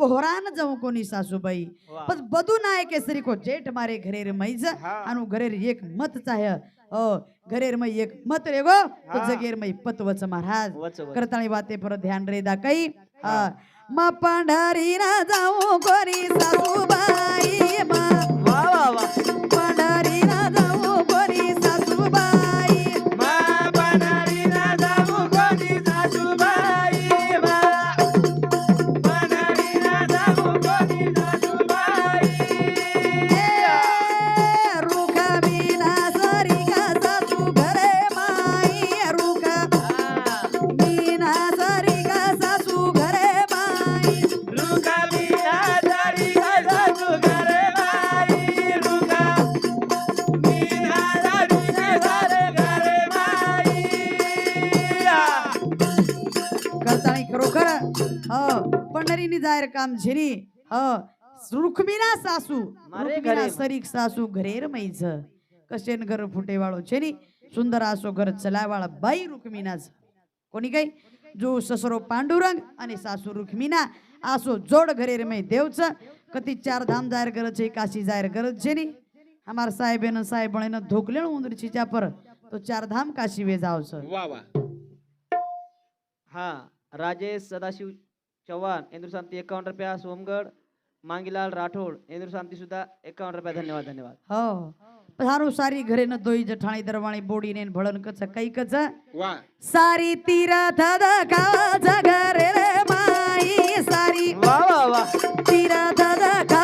પોહરાન જવું કોની સાસુબાઈ બસ બધું ના કેસરી કો જેઠ મારે ઘરેર મૈજ આનું ઘરેર એક મત ચાહે ઓ ઘરેર મય એક મત રેગો તો જગેર મય પત વચ મહારાજ કરતાણી વાતે પર ધ્યાન રેદા કઈ पर ध्यान ना जाऊ कोणी सासूबाई मा. पंढरीने जायर काम झिरी रुक्मिणा सासू. रुक्मिणा सरीक सासू घरेर मैज. कशेन घर फुटे वाळो छेनी सुंदर असो घर चलावाळा बाई रुक्मिणाच कोणी काही जो ससरो पांडुरंग आणि सासू रुक्मिणा. आसो जोड घरेर मै देवच. कधी चार धाम जाहीर गरज छे काशी जाहीर गरज छे नी हमार साहेबेन साहेबण धोकलेण उंदरीची चापर तो चार धाम काशी वे जावस वा वा. हा राजेश सदाशिव चव्हाण इंद्रशांती एकावन्न रुपया सोमगड मांगीलाल राठोड इंद्रशांती सुद्धा एकावन्न रुपया धन्यवाद धन्यवाद. हो. सारू सारी घरे न दोई जठाणी दरवाणी बोडी नेन भळण कच काही कच. सारी तीरथ दकाच घरे माई सारी वा वा वा. तीरथ दका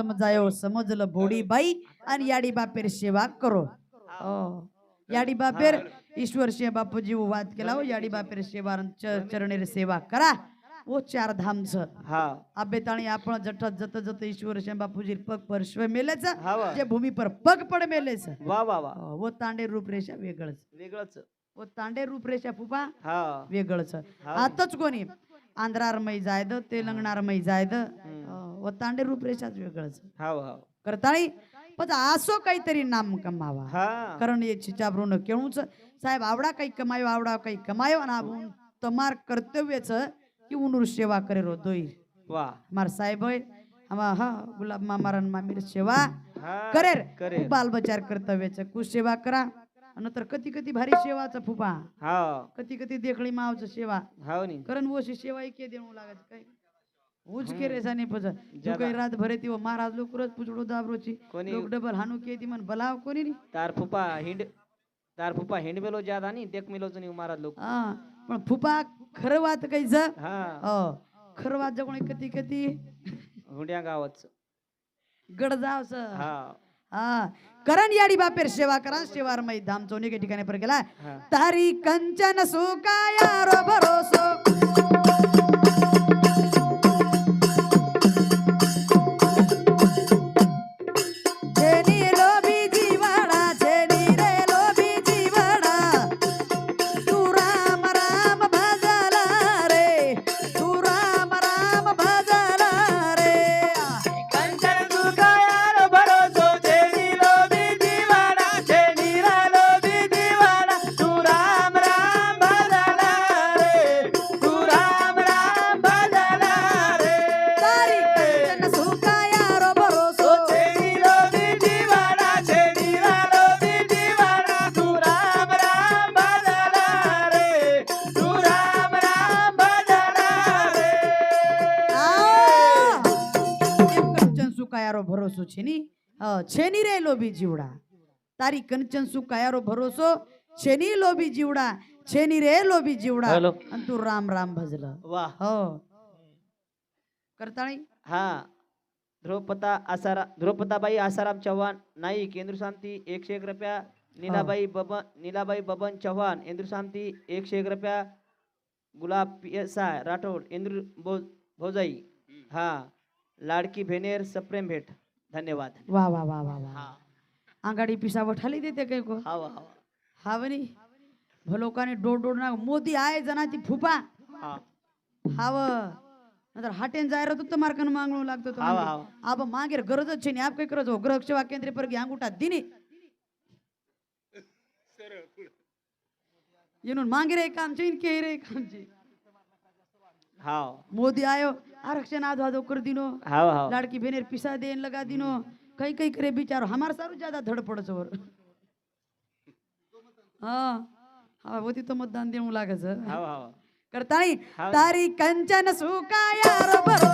समजायो समजलं भोडी बाई आणि याडी बापेर सेवा करो. हो. याडी बापेर ईश्वर शे बापू जीव वाद केला हो याडी बापेर सेवा चरणेर सेवा करा. ओ चार धामच. हा. आबेताणी आपण जठत जत जत ईश्वर शे बापूजी पग पर शिव मेलेच हा वा. जे भूमी पर पग पड मेलेच. वा वा वा. हो, वो तांडे रूपरेषा वेगळच. वेगळंच. वो तांडे रूपरेषा फुपा हा. वेगळच. हा. आताच कोणी? आंध्रार मै जायद तेलंगणार मै जायद. व तांडे रूपरेषाच वेगळच हाव हाव करताळी पण असो काहीतरी नाम कमावा हा कारण ये चिचाब्रून केळूच साहेब आवडा काही कमायो आवडा काही कमायो आणि आपण तमार कर्तव्यच की उनूर सेवा करे रो दोई वा मार साहेब आम्हा हा गुलाब मामारन मामीर सेवा करेर करेर. बाल बचार कर्तव्याचं कु सेवा करा नंतर कधी कधी भारी सेवाचा फुपा हा कधी कधी देखळी मावचं सेवा नी कारण वशी सेवा के देणू लागत काय उज के रे साने पज जो. काही रात भरे ती महाराज लोक रोज पुजडो दाबरोची. कोणी लोक डबल हानू के ती मन बलाव कोणी नी? तार फुपा हिंड तार फुपा हिंड मेलो ज्यादा नी देख मेलो नी महाराज लोक. हा पण फुपा खरं वात काहीच हा. खरं वात जगोणी कधी कधी हुंड्या गावाच. गड जावस हा. हा. करण याडी बापेर सेवा करा सेवार मै धाम चोनी के ठिकाणी पर गेला. तारी कंचन सुकाया रो भरोसो. છેની રે લોભી જીવડા તારી કંચન સુકાયારો ભરોસો છેની લોભી જીવડા છેની રે લોભી જીવડા હલો. અને તું રામ રામ ભજલ वाह हो करताळी हा ध्रुवपता आसारा ध्रुवपताबाई आसाराम चव्हाण नाईक केंद्र शांती एकशे एक रुपया नीलाबाई बबन नीलाबाई बबन चव्हाण इंद्र शांती एकशे एक रुपया गुलाब पियसाय राठोड इंद्र भो भोजाई हा लाडकी भेनेर सप्रेम भेट धन्यवाद. वा वा वा वा वा. आंगाडी पिसा ठाली देते काही को हा वा हा. वनी भलोकाने डोड डोड ना मोदी आहे जना ती फुपा हाव नंतर हाटेन जायर तुत मार्कन मागणू लागतो तो आब मागेर गरजच छे नी आप काय करज हो? ग्रह सेवा केंद्र पर घ्या दिने. दिनी येनून मांगे रे काम छे के रे काम छे. हाव मोदी आयो. आरक्षण आधो आधो कर दिनो। हाँ हाँ लड़की बहनेर पिसा देन लगा दिनो। कई कई करे बिचारो हमारे सारू ज्यादा धड़ पड़ चोर हाँ हाँ वो तो मतदान देऊ लागे करता नाही तारी कंचन सुखा यार बरो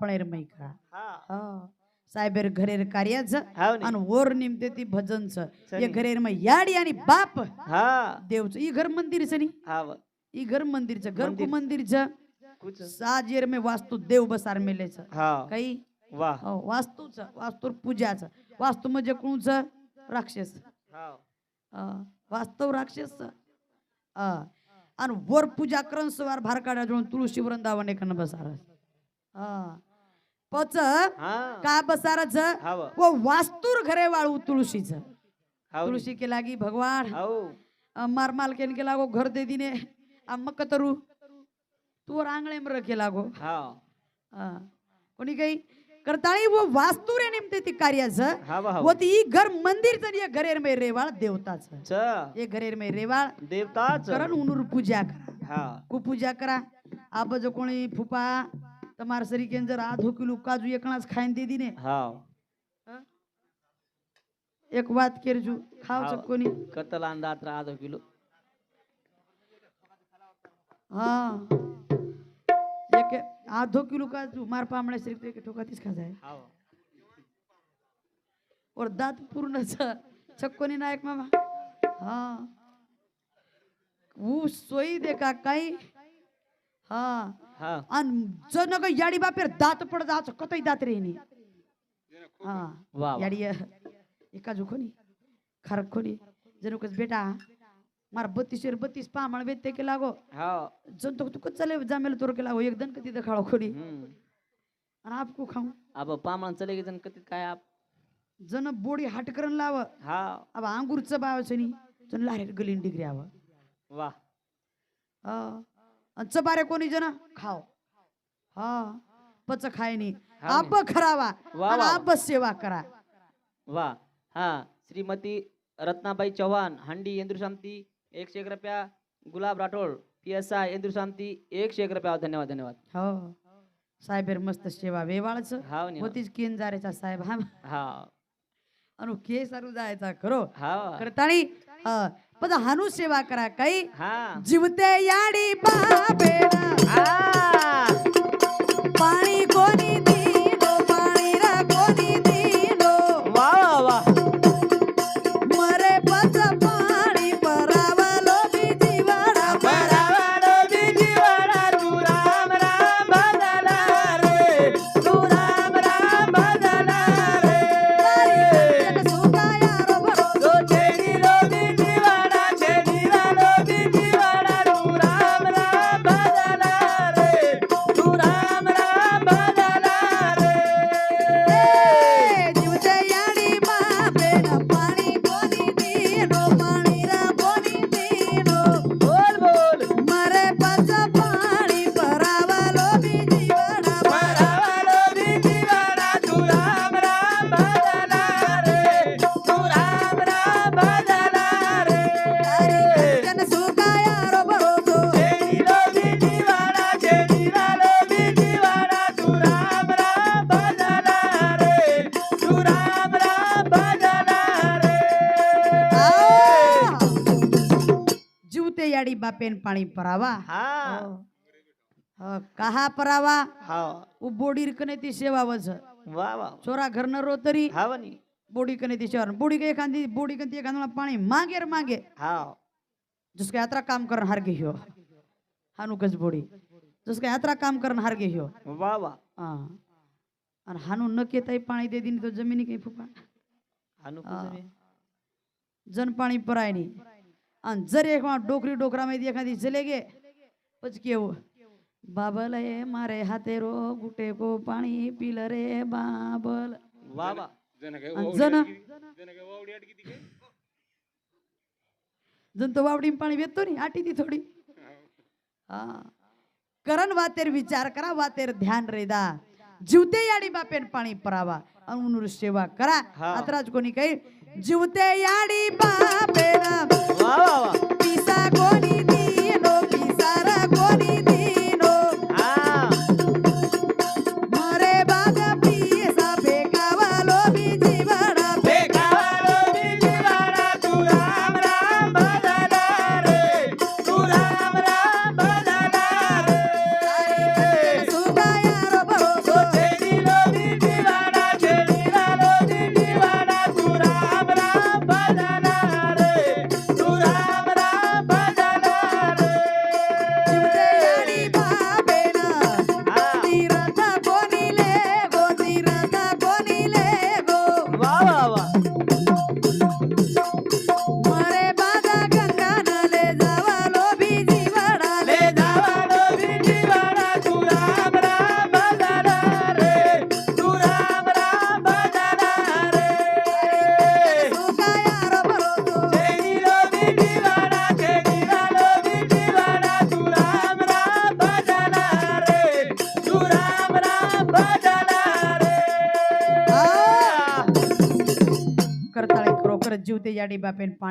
सापणेर मैका हो. साहेबेर घरेर कार्याच आणि वर निमते ती भजनच. या घरेर मै याडी आणि बाप देवच. ई घर मंदिर नी. ई घर मंदिरच घर कु च. साजेर मे वास्तु देव बसार मेलेच काही? हो, वास्तूच वास्तूर पूजाच वास्तू म्हणजे कुणूच राक्षस. वास्तव राक्षस. आणि वर पूजा करन सवार भार तुळशी वृंदावन एकानं बसार. हा पच का बसारच व वास्तूर घरे वाळू तुळशीच. तुळशी के लागी भगवान. मार मालकेन के लागो घर दे दिने. मक्क तरू. तू रांगळे मर के लागो. कोणी काही करताळी व वास्तूर नेमते ती कार्याच. व ती घर मंदिर तर घरेर मे रेवाळ देवताच. हे घरेर मे रेवाळ. देवताच. करण उनुर पूजा करा. कुपूजा करा. आप कोणी फुपा. तमार सरी केंजर आधो किलो काजू एक नाच खाएं दे दीने हाँ एक बात केर जो खाओ सब नहीं कतलान दात रा आधो किलो हाँ ये आधो किलो काजू मार पामले सरी के ठोका तीस खाता है हाँ और दात पूर्ण सा सब को नहीं ना एक मामा हाँ वो सोई देखा कहीं हाँ आणि जनग याडी बापेर दात पड जाच कतई दात रे नी हा. याडी एका जो खोनी खार खोली जणू कस बेटा मार बत्तीस वर बत्तीस पामळ वेत्ते के लागो. हो. जन तो तू चले जामेल तोर के लागो एक दन कती दखाळो खोडी आणि आपको खाऊ? अब पामळ चले के जन कती काय आप? जन बोडी हट करन लाव. हा. अब अंगूर चबाव छनी जन लारे गलीन डिग्री आव वाह चपारे कोणी जण? खाव हा. पच खायनी आप खरावा आप सेवा करा. वा. हा श्रीमती रत्नाबाई चव्हाण हंडी इंद्रशांती एकशे एक रुपया Gulab Rathod P S I Indrashanti एकशे एक रुपया. धन्यवाद धन्यवाद. हो. साहेब मस्त सेवा वेवाळच. होतीच केन जारेचा साहेब. हा. हा अनु केस सारू जायचा खरो. हा करतानी हा पद हानू सेवा करा काही हा जीवते बापेन पाणी परावा? हा. अ, कहा परावा? हा. उ बोडी कने ती सेवावच वा वा. छोरा घरनं रो तरी हा वनी बोडी कने ती सेवा बोडी के एखादी बोडी कने ती एखादा पाणी मागे रे मागे. हा. जिसका यात्रा काम करन हार गे ह्यो. हानुकच बोडी. जिसका यात्रा काम करन हार गे ह्यो. वा वा. हा. आणि हानू न केताय पाणी दे दिन तो जमिनी काही फुफा. हानू हा. जन पाणी परायनी. आणि जर एक डोकरी डोकरा में एखादी चले गे पचके वो बाबल ए मारे हाथे रो गुटे को पाणी पिल रे बाबल. वा वा. आणि जन तो वावडी पाणी वेचतो नी आटी ती थोडी. हा. करण वातेर विचार करा वातेर ध्यान रेदा जीवते याडी बापेन पाणी परावा अनुर सेवा करा. हा. आतराज कोणी काही जीवते याडी बापेन करताळे खरोखर जीवते याडी बापेन पाणी